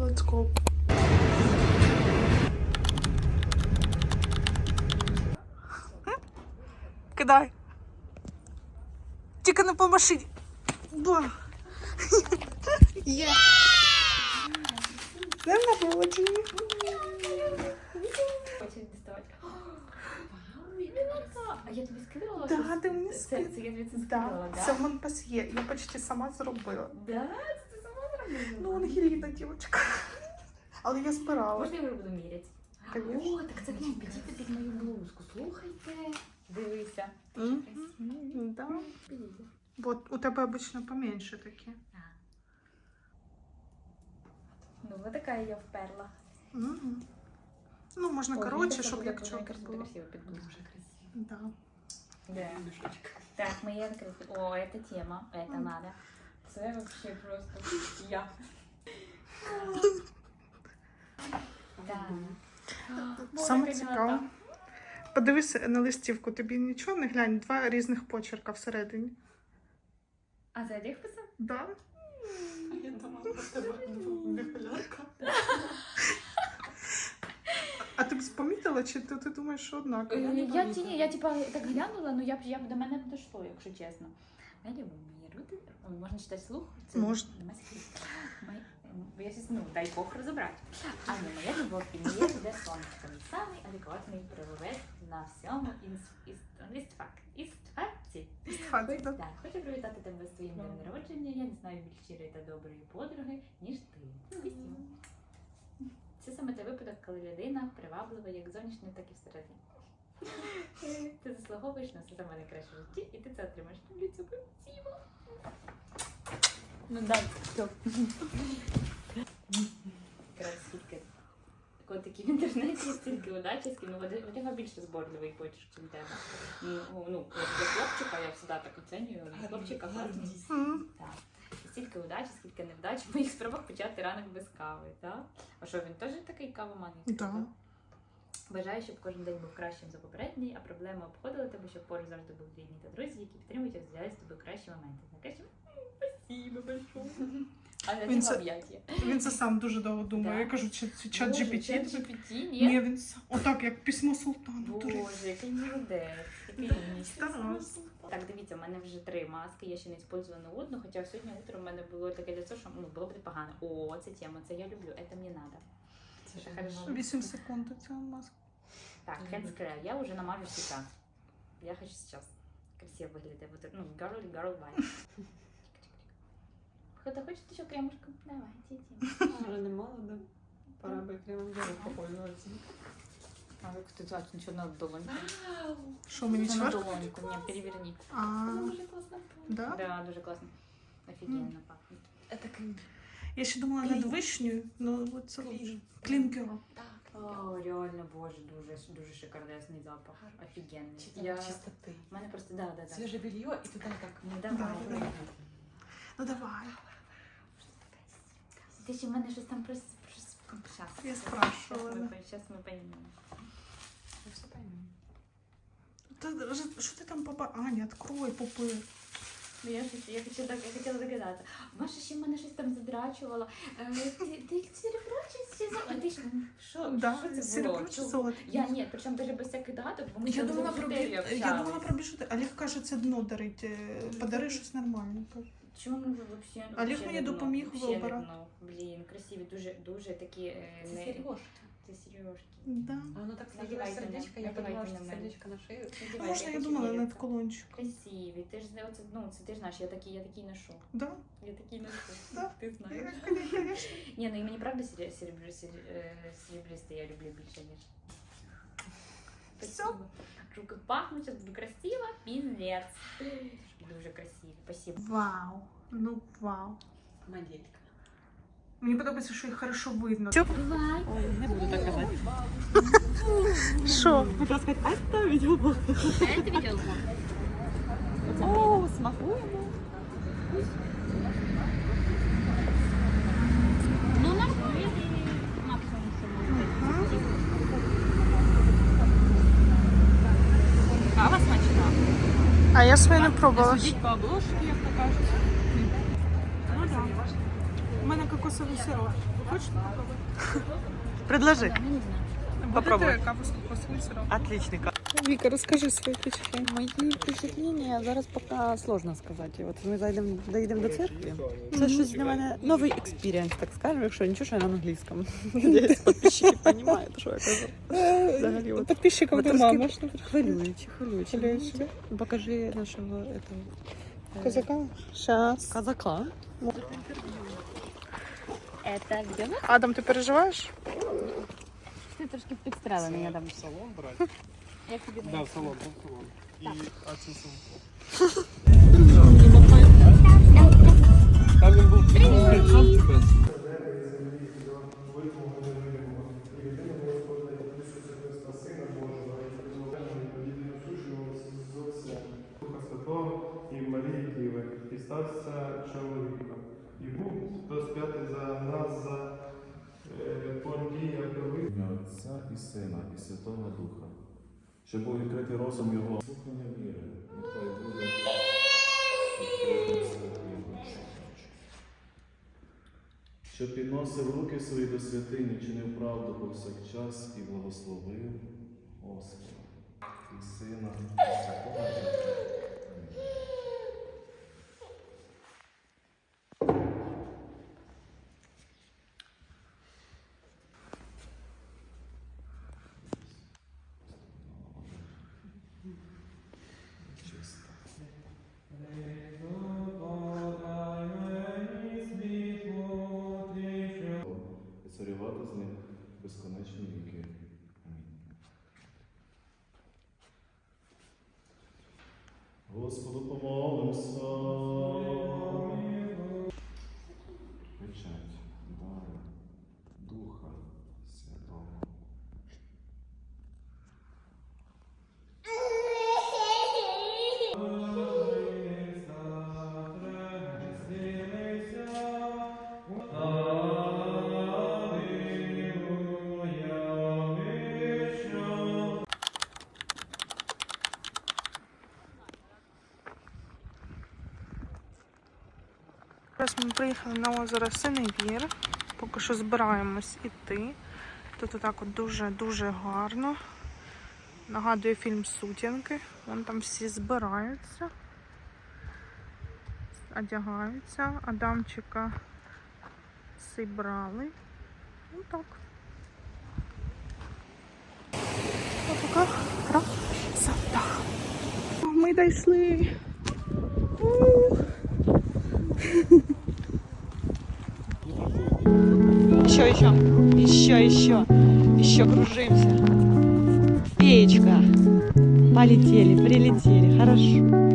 Let's go. Кидай. Тільки не по машині. Ба. Є. Днем народження. Хочеш діставати. Вау, Ілонка! А я тобі скидувала? Да, щось? ти мені Це, скид- це я тобі це Да, скидувала, да? це в Монпасьє. Я почти сама зробила. Да? Ну, Ангеліна, дівчинка. Але я збирала. Можна я вже буду міряти? Конечно. О, так це мені підійти під мою блузку. Слухайте. Дивися. Мгм. Красиво. Да. Підійде. Вот у тебе обычно поменьше такі. Ну, вот така я вперла. Мгм. Ну, можна Ой, коротше, мені щоб буде як дуже чотко красиво, було. красиво під блузку. Да. Да. Так, моя красиво. О, это тема. Это Мгм. надо. Це вообще просто я. Саме яка цікаве. Подивись на листівку, тобі нічого не глянь, два різних почерка всередині. А це Олег писав? Да? Я думала, про тебе біполярка. А ти б помітила, чи ти, ти думаєш, що однаково? Я не Я ті ні, я типа так глянула, ну я б я б до мене б дійшло, якщо чесно. Моя. Ой, можна читати слух? Можна. Нема секретів. Мой- м, Я щас, ну, дай Бог розібрати. А не моя любов і моє буде сонечко. Мій самий адекватний правовець на всьому істфак. Істфакті. Да? Так, хочу привітати тебе з твоїм днем народження. Я не знаю більш щирої та доброї подруги, ніж ти. Спасибо. Це саме той випадок, коли людина приваблива як зовнішньо, так і всередині. Ти заслуговуєш на все саме найкраще в житті, і ти це отримаєш. Люблю тебе. Спасибо. Ну дай, все. Якраз скільки котиків в інтернеті, стільки удачі, скільки, ну, тебе більше зборливий почерк, ніж у тебе. Ну, ну, як для хлопчика, я завжди так оцінюю, для хлопчика гарний. Так. Стільки удачі, скільки невдач в моїх спробах почати ранок без кави, так? А що він теж такий кавоман? ти? Бажаю, щоб кожен день був кращим за попередній, а проблеми обходили тебе, щоб поруч завжди були рідні та друзі, які підтримують і розділяють з тобою кращі моменти. Найкраще спасибо большое. А Він він це- Він це сам дуже довго думає. Да. Я кажу, чи чи чат Боже, GPT. чат GPT, ні? Ні, він сам. Отак, як письмо султану. Боже, який молодець, який Да, Так, дивіться, в мене вже три маски, я ще не использовала на одну, хоча сьогодні утром в мене було таке лицо, що ну, було б погано. О, це тема, це я люблю, це мені надо. Це Це хорошо. 8 секунд ця маска. Так, Мгм. hands clear, я уже намажу сейчас. Я хочу сейчас. Красиво выглядит. Вот, это, ну, girl, girl vibe. Кто-то хочет еще кремушку? Давай, дети. Вже не молодо. Пора би кремом для рук попользуватися. А как ты так, ничего на долоньку. Що мені на чверть? долоньку, не, переверни. А, Дуже класно. да? Да, дуже классно. Офигенно пахнет. Це клін. Я ще думала над вишнею, ну от це лучше. Клінкер. Так. О, реально, боже, дуже, дуже шикарний запах. Офігенний. Я... Я... Чистоти. У мене просто, да, да, да. Свіже белье і туди так. Ну, давай. Да. Ну давай. Ти ще в мене щось там просто... Сейчас. Я спрашивала, да. Сейчас мы поймем. Ми все поймемо. Та, ж- що ти там поба... Аня, открой попи. Ну, я, хочу- я, так, я хотіла догадатися. Маша ще мене щось там задрачувала. Е, ти, ти серебро чи чи золото? Ти що? Що, Да, що це серебро чи Чого? золото? Я ні, причому навіть без всяких даток, бо ми Я думала про бі- я общались. думала про біжути. Олег каже, це дно дарить. е, Подари щось нормальне. каже. Чому ви взагалі? Олег мені допоміг дно. Блін, красиві, дуже, дуже такі... е, Це не... сережки. Це сережки. Да. А воно так сложилось Надівайте сердечко, на- я подумала, надівайте що на це мене. сердечко на шию. Ну, можна, я думала над колончиком. Красиві. Ти ж оце, ну, це ти ж знаєш, я такий, я такий ношу. Да? Я такий ношу. Да. Ти знаєш. Я, Конечно. Ні, ну і мені правда сереб- серебрі- сереб- е, серебристий я люблю більше, ніж. Спасибо. Руки пахнуть, зараз буду красиво, піздець. Дуже красиві, спасибо. Вау. Ну вау. Моделька. Мені подобається, що їх хорошо видно. Бувай. Ой, не буду так казати. Що? Хотіла сказати, а це відеоблог. Це відео? О, смакуємо. Ну, нормально. Максимум, що може. Кава смачна. А я своє не пробувала. Судіть по обложці, як то кажуть. Ну, да. У мене кокосовий сироп. Ви хочете попробувати? Предложи. Попробуй. Будете капус кокосовий сироп? Отличненько. Віка, розкажи свої впечатлення. Мої впечатлення зараз поки сложно сказати. От ми зайдемо, доїдемо до церкви. Це щось для мене новий експірієнс, так скажемо, якщо нічого, що я на англійському. Надіюсь, підписчики розуміють, що я кажу. Взагалі, от. Підписчикам Ви дома трошки можна Хвилюючи, хвилюючи. Хвилюючи. Ну, Покажи нашого этого, е, Козака? Щас. Казака. Це где мы? Адам, ти переживаєш? Ти трошки підстрелений, я дам. Салон брати? Як тобі Да, в салон, в салон. І а Там сумку. Там він був без. Духа Святого і Марії Діви, і стався чоловіка. І був розп'ятий за нас за е, Понтія Пилипа. Ім'я Отця і Сина, і Святого Духа, щоб був відкритий розум Його. Слухання віри, нехай буде. Що підносив руки свої до святині, чинив правду повсякчас і благословив Господа і Сина, і Святого Oh. Ми приїхали на озеро Синевір. Поки що збираємось іти. Тут отак от дуже-дуже гарно. Нагадує фільм Сутінки. Вон там всі збираються, одягаються. Адамчика зібрали. Ну так. Ось така красота. Ми дійшли. Еще, еще. Еще, еще. Еще кружимся. Феечка, Полетели, прилетели. Хорошо.